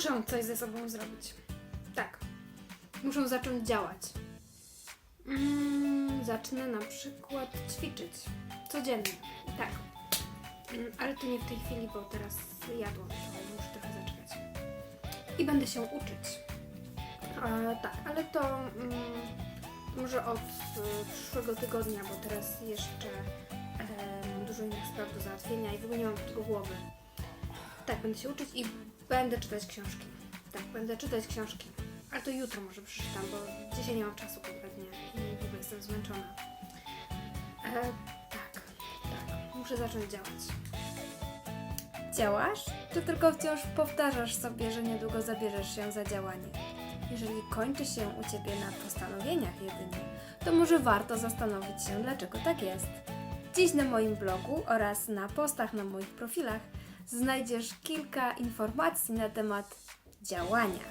Muszę coś ze sobą zrobić. Tak. Muszę zacząć działać. Mm, zacznę na przykład ćwiczyć. Codziennie. Tak. Mm, ale to nie w tej chwili, bo teraz jadłam, muszę trochę zaczekać. I będę się uczyć. E, tak, ale to mm, może od e, przyszłego tygodnia, bo teraz jeszcze e, dużo innych spraw do załatwienia i w ogóle nie mam do głowy. Tak, będę się uczyć i będę czytać książki. Tak, będę czytać książki. Ale to jutro może przeczytam, bo dzisiaj nie mam czasu kompletnie i w jestem zmęczona. E, tak, tak, muszę zacząć działać. Działasz? Czy tylko wciąż powtarzasz sobie, że niedługo zabierzesz się za działanie? Jeżeli kończy się u Ciebie na postanowieniach jedynie, to może warto zastanowić się, dlaczego tak jest. Dziś na moim blogu oraz na postach na moich profilach znajdziesz kilka informacji na temat działania.